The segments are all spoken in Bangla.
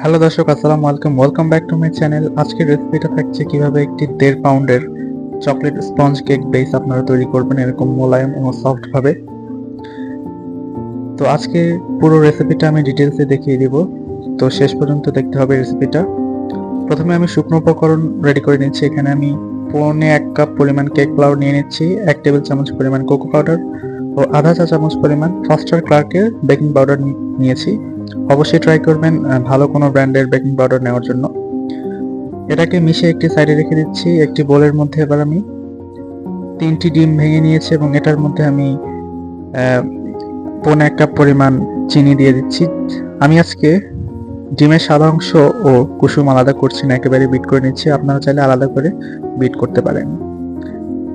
হ্যালো দর্শক, আসসালামু আলাইকুম। Welcome back to my channel আজকের রেসিপিটা থাকছে কীভাবে একটি দেড় পাউন্ডের চকলেট স্পঞ্জ কেক বেস আপনারা তৈরি করবেন এরকম মোলায়েম ও সফট ভাবে। তো আজকে পুরো রেসিপিটা আমি ডিটেলসে দেখিয়ে দিব। তো শেষ পর্যন্ত দেখতে হবে রেসিপিটা প্রথমে আমি শুকনো উপকরণ রেডি করে নিচ্ছি। এখানে আমি পৌনে এক কাপ পরিমাণ কেক ফ্লাওয়ার নিয়ে নিচ্ছি, এক টেবিল চামচ পরিমাণ কোকো পাউডার ও আধা চা চামচ পরিমাণ ফাস্টার ক্লার্কের বেকিং পাউডার নিয়েছি। অবশ্যই ট্রাই করবেন ভালো কোনো ব্র্যান্ডের বেকিং পাউডার নেওয়ার জন্য। এটাকে মিশে একটি সাইডে রেখে দিচ্ছি, একটি বোলের মধ্যে এবার আমি তিনটি ডিম ভেঙে নিয়েছি এবং এটার মধ্যে আমি পৌনে এক কাপ পরিমাণ চিনি দিয়ে দিচ্ছি। আমি আজকে ডিমের সাদা অংশ ও কুসুম আলাদা করছি না, একেবারে বিট করে নিচ্ছি। আপনারা চাইলে আলাদা করে বিট করতে পারেন।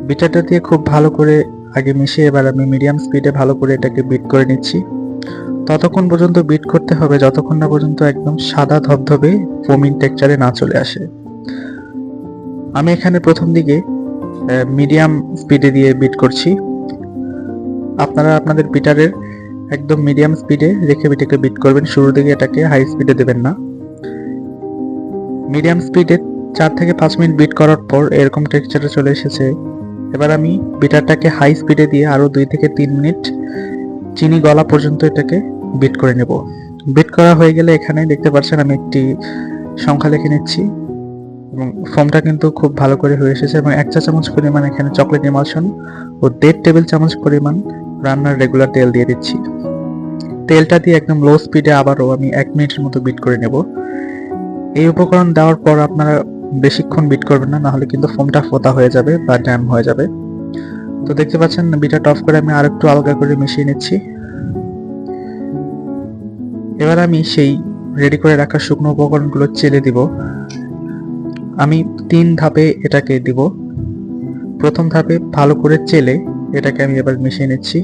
বিটারটা দিয়ে খুব ভালো করে আগে মিশিয়ে এবার আমি মিডিয়াম স্পিডে ভালো করে এটাকে বিট করে নিচ্ছি। ততক্ষণ পর্যন্ত বিট করতে হবে, যতক্ষণ না পর্যন্ত একদম সাদা ধবধবে ফোমিং টেক্সচারে না চলে আসে। আমি এখানে প্রথম দিকে মিডিয়াম স্পিডে দিয়ে বিট করছি। আপনারা আপনাদের বিটারের একদম মিডিয়াম স্পিডে রেখে বিটাকে বিট করবেন। শুরুর দিকে এটাকে হাই স্পিডে দেবেন না। মিডিয়াম স্পিডে চার থেকে পাঁচ মিনিট বিট করার পর এরকম টেক্সচারে চলে এসেছে। এবার আমি বিটারটাকে হাই স্পিডে দিয়ে আরও দুই থেকে তিন মিনিট চিনি গলা পর্যন্ত এটাকে বিট করে নেব। বিট করা হয়ে গেলে এখানে দেখতে পাচ্ছেন আমি একটি সংখ্যা লিখে নিচ্ছি এবং ফোমটা কিন্তু খুব ভালো করে হয়ে এসেছে এবং এক চা চামচ পরিমাণ এখানে চকলেট ইমালশন ও দেড় টেবিল চামচ পরিমাণ রান্নার রেগুলার তেল দিয়ে দিচ্ছি। তেলটা দিয়ে একদম লো স্পিডে আবারও আমি এক মিনিটের মতো বিট করে নেব। এই উপকরণ দেওয়ার পর আপনারা বেশিক্ষণ বিট করবেন না, নাহলে কিন্তু ফোমটা ফোতা হয়ে যাবে বা ড্যাম হয়ে যাবে। তো দেখতে পাচ্ছেন বিটাটা অফ করে আমি আরেকটু আলগা করে মিশিয়ে নিচ্ছি। এবার আমি সেই রেডি করে রাখা শুকনো উপকরণগুলো চেলে দিব। আমি তিন ধাপে এটাকে দিব। প্রথম ধাপে ভালো করে চেলে এটাকে আমি এবার মিশিয়ে নিচ্ছি।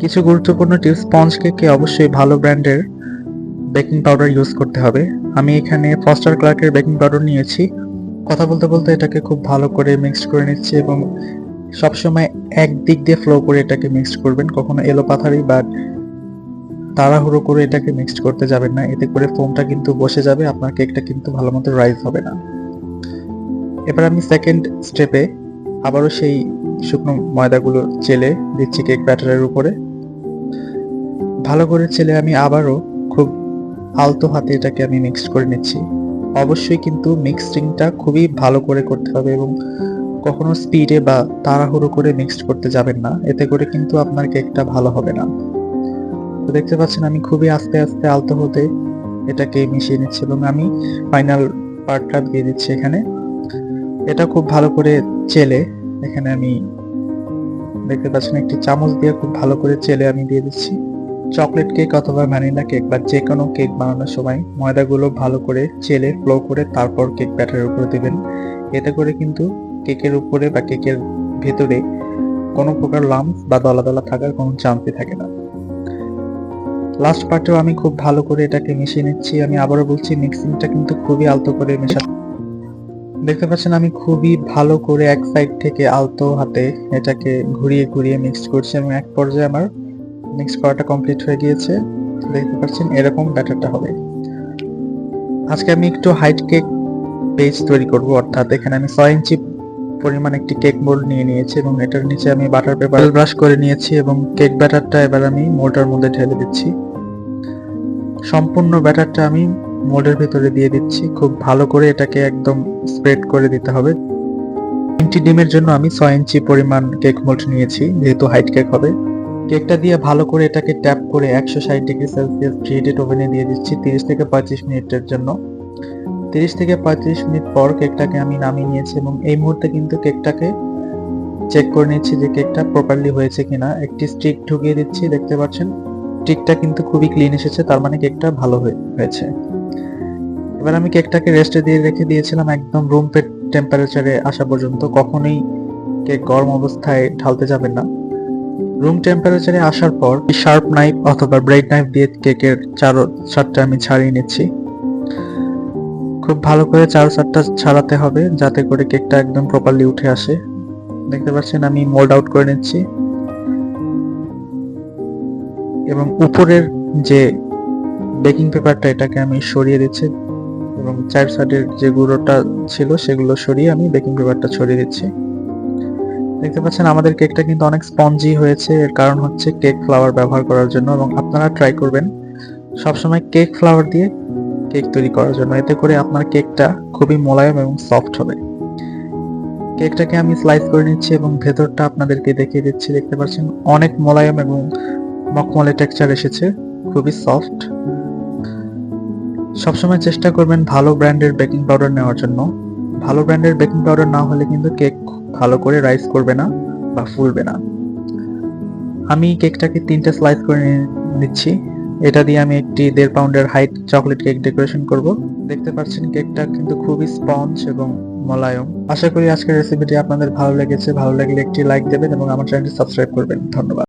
কিছু গুরুত্বপূর্ণ টিপস স্পঞ্জ কেকে অবশ্যই ভালো ব্র্যান্ডের বেকিং পাউডার ইউজ করতে হবে। আমি এখানে ফস্টার ক্লার্কের বেকিং পাউডার নিয়েছি। কথা বলতে বলতে এটাকে খুব ভালো করে মিক্স করে নিচ্ছি এবং সবসময় এক দিক দিয়ে ফ্লো করে এটাকে মিক্স করবেন। কখনো এলো পাথারি বা তাড়াহুড়ো করে এটাকে মিক্সড করতে যাবেন না। এতে করে ফোমটা কিন্তু বসে যাবে, আপনার কেকটা কিন্তু ভালো মতো রাইজ হবে না। এবার আমি সেকেন্ড স্টেপে আবারও সেই শুকনো ময়দাগুলো চেলে দিচ্ছি কেক ব্যাটারের উপরে। ভালো করে চেলে আমি আবারও খুব আলতো হাতে এটাকে আমি মিক্সড করে নিচ্ছি। অবশ্যই কিন্তু মিক্সিংটা খুবই ভালো করে করতে হবে এবং কখনো স্পিডে বা তাড়াহুড়ো করে মিক্সড করতে যাবেন না। এতে করে কিন্তু আপনার কেকটা ভালো হবে না। তো দেখতে পাচ্ছেন আমি খুবই আস্তে আস্তে আলতো হতে এটাকে মিশিয়ে নিচ্ছি এবং আমি ফাইনাল পার্টটা দিয়ে দিচ্ছি এখানে। এটা খুব ভালো করে চেলে। এখানে আমি দেখতে পাচ্ছেন একটি চামচ দিয়ে খুব ভালো করে চেলে আমি দিয়ে দিচ্ছি। চকলেট কেক অথবা ভ্যানিলা কেক বা যে কোনো কেক বানানোর সময় ময়দাগুলো ভালো করে চেলে ফ্লো করে তারপর কেক ব্যাটারের উপরে দেবেন। এতে করে কিন্তু কেকের উপরে বা কেকের ভেতরে কোনো প্রকার লাম্পস বা দলা দলা থাকার কোনো চান্সই থাকে না। লাস্ট পার্টেও আমি খুব ভালো করে এটাকে মিশিয়ে নিচ্ছি। আমি আবারও বলছি মিক্সিংটা কিন্তু খুবই আলতো করে মেশা দেখতে পাচ্ছেন, আমি খুবই ভালো করে এক সাইড থেকে আলতো হাতে এটাকে ঘুরিয়ে ঘুরিয়ে মিক্স করছি। এবং এক পর্যায়ে আমার মিক্স করাটা কমপ্লিট হয়ে গিয়েছে। দেখতে পাচ্ছেন, এরকম ব্যাটারটা হবে। আজকে আমি একটু হাইট কেক বেজ তৈরি করব। অর্থাৎ এখানে আমি ছয় ইঞ্চি পরিমাণ একটি কেক মোল্ড নিয়ে নিয়েছি এবং এটার নিচে আমি বাটার পেপার ব্রাশ করে নিয়েছি এবং কেক ব্যাটারটা এবার আমি মোল্ডের মধ্যে ঢেলে দিচ্ছি। সম্পূর্ণ ব্যাটারটা আমি মোল্ডের ভিতরে দিয়ে দিচ্ছি। খুব ভালো করে এটাকে একদম স্প্রেড করে দিতে হবে। তিনটি ডিমের জন্য আমি ছয় ইঞ্চি পরিমাণ কেক মোল্ড নিয়েছি, যেহেতু হাইট কেক হবে। কেকটা দিয়ে ভালো করে এটাকে ট্যাপ করে একশো ষাট ডিগ্রি সেলসিয়াস প্রিহিটেড ওভেনে দিয়ে দিচ্ছি তিরিশ থেকে পঁয়ত্রিশ মিনিটের জন্য। তিরিশ থেকে পঁয়ত্রিশ মিনিট পর কেকটাকে আমি নামিয়ে নিয়েছি এবং এই মুহূর্তে কিন্তু কেকটাকে চেক করে নিচ্ছি যে কেকটা প্রপারলি হয়েছে কিনা। একটি স্টিক ঢুকিয়ে দিচ্ছি, দেখতে পাচ্ছেন? স্টিকটা কিন্তু খুবই ক্লিন এসেছে, তার মানে কেকটা ভালো হয়ে- হয়েছে। এবার আমি কেকটাকে রেস্টে দিয়ে রেখে দিয়েছিলাম একদম রুম টেম্পারেচারে আসা পর্যন্ত, কখনোই কেক গরম অবস্থায় ঢালতে যাবেন না। রুম টেম্পারেচারে আসার পর শার্প নাইফ অথবা ব্রেড নাইফ দিয়ে কেকের চারো চারটা আমি ছাড়িয়ে নিচ্ছি। খুব ভালো করে চারো চারটা ছাড়াতে হবে, যাতে করে কেকটা একদম প্রপারলি উঠে আসে। দেখতে পাচ্ছেন আমি মোল্ড আউট করে নিচ্ছি। এবং উপরের যে বেকিং পেপারটা এটাকে আমি সরিয়ে দিচ্ছি এবং চার সাইডের যে গুঁড়োটা ছিল, সেগুলো সরিয়ে আমি বেকিং পেপারটা ছড়িয়ে দিচ্ছি। দেখতে পাচ্ছেন, আমাদের কেকটা কিন্তু অনেক স্পঞ্জি হয়েছে। এর কারণ হচ্ছে কেক ফ্লাওয়ার ব্যবহার করার জন্য এবং আপনারা ট্রাই করবেন সবসময় কেক ফ্লাওয়ার দিয়ে কেক তৈরি করার জন্য। এতে করে আপনার কেকটা খুবই মোলায়েম এবং সফট হবে। কেকটাকে আমি স্লাইস করে নিচ্ছি এবং ভেতরটা আপনাদেরকে দেখিয়ে দিচ্ছি। দেখতে পাচ্ছেন, অনেক মোলায়েম এবং মখমলে টেক্সচার এসেছে, খুবই সফট। সবসময় চেষ্টা করবেন ভালো ব্র্যান্ডের বেকিং পাউডার নেওয়ার জন্য। ভালো ব্র্যান্ডের বেকিং পাউডার না হলে কিন্তু কেক ভালো করে রাইস করবে না বা ফুলবে না। আমি কেকটাকে তিনটে স্লাইস করে নিচ্ছি। এটা দিয়ে আমি একটি দেড় পাউন্ডের হাইট চকলেট কেক ডেকোরেশন করব। দেখতে পাচ্ছেন কেকটা কিন্তু খুবই স্পঞ্জ এবং মোলায়ম। আশা করি আজকের রেসিপিটি আপনাদের ভালো লেগেছে। ভালো লাগলে একটি লাইক দেবেন এবং আমার চ্যানেলটি সাবস্ক্রাইব করবেন। ধন্যবাদ।